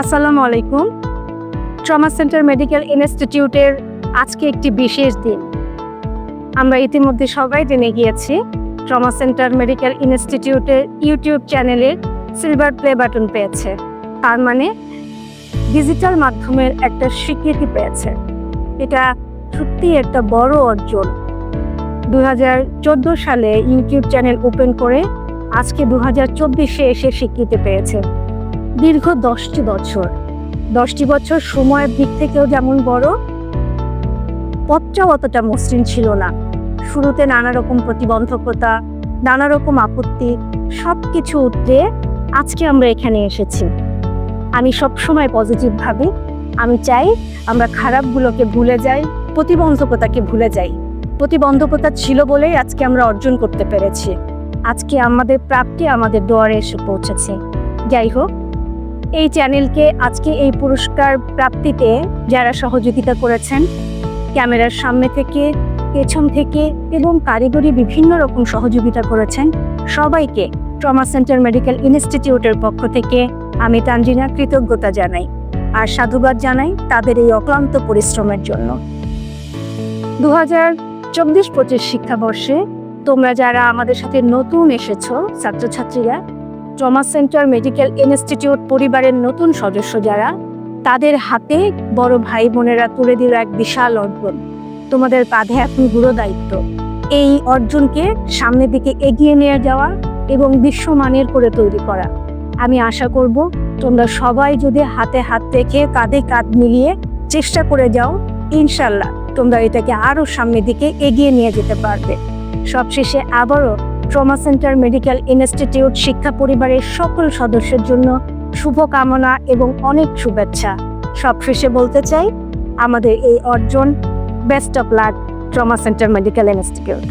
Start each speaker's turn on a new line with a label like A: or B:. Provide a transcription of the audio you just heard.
A: আসসালামু আলাইকুম। Trauma centre medical ইনস্টিটিউটের আজকে একটি বিশেষ দিন। আমরা ইতিমধ্যে সবাই জেনে গিয়েছি, ট্রমা সেন্টার মেডিকেল ইনস্টিটিউটের ইউটিউব চ্যানেলের সিলভার প্লে বাটন পেয়েছে। তার মানে ডিজিটাল মাধ্যমের একটা স্বীকৃতি পেয়েছে। এটা সত্যি একটা বড় অর্জন। দু হাজার চোদ্দ সালে ইউটিউব চ্যানেল ওপেন করে আজকে দু হাজার চব্বিশে এসে স্বীকৃতি পেয়েছে। দীর্ঘ দশটি বছর। দশটি বছর সময়ের দিক থেকেও যেমন বড়, পথটাও অতটা মসৃণ ছিল না। শুরুতে নানা রকম প্রতিবন্ধকতা নানা রকম আপত্তি সব কিছু উঠলে আজকে আমরা এখানে এসেছি। আমি সবসময় পজিটিভ ভাবি। আমি চাই আমরা খারাপগুলোকে ভুলে যাই, প্রতিবন্ধকতাকে ভুলে যাই। প্রতিবন্ধকতা ছিল বলেই আজকে আমরা অর্জন করতে পেরেছি। আজকে আমাদের প্রাপ্তি আমাদের দুয়ারে এসে পৌঁছেছে। যাই হোক এই চ্যানেলকে আজকে এই পুরস্কার প্রাপ্তিতে যারা সহযোগিতা করেছেন, ক্যামেরার সামনে থেকে, পেছন থেকে এবং কারিগরি বিভিন্ন রকম সহযোগিতা করেছেন, সবাইকে ট্রমা সেন্টার মেডিকেল ইনস্টিটিউটের পক্ষ থেকে আমি তানজিনা কৃতজ্ঞতা জানাই আর সাধুবাদ জানাই তাদের এই অক্লান্ত পরিশ্রমের জন্য। দু হাজার চব্বিশ পঁচিশ শিক্ষাবর্ষে তোমরা যারা আমাদের সাথে নতুন এসেছ, ছাত্রছাত্রীরা ট্রমা সেন্টার মেডিকেল ইনস্টিটিউট পরিবারের নতুন সদস্য যারা, তাদের হাতে বড় ভাই বোনেরা তুলে দিল এক বিশাল অর্জন তোমাদের কাঁধে এখন গুরু দায়িত্ব। এই অর্জনকে সামনের দিকে এগিয়ে নিয়ে যাওয়া এবং বিশ্বমানের করে তৈরি করা। আমি আশা করব, তোমরা সবাই যদি হাতে হাত রেখে কাঁধে কাঁধ মিলিয়ে চেষ্টা করে যাও, ইনশাল্লাহ তোমরা এটাকে আরও সামনের দিকে এগিয়ে নিয়ে যেতে পারবে। সবশেষে আবারও ট্রমা সেন্টার, মেডিকেল ইনস্টিটিউট, শিক্ষা পরিবারের সকল সদস্যের জন্য শুভকামনা এবং অনেক শুভেচ্ছা। সবশেষে বলতে চাই, আমাদের এই অর্জন best of luck trauma centre medical institute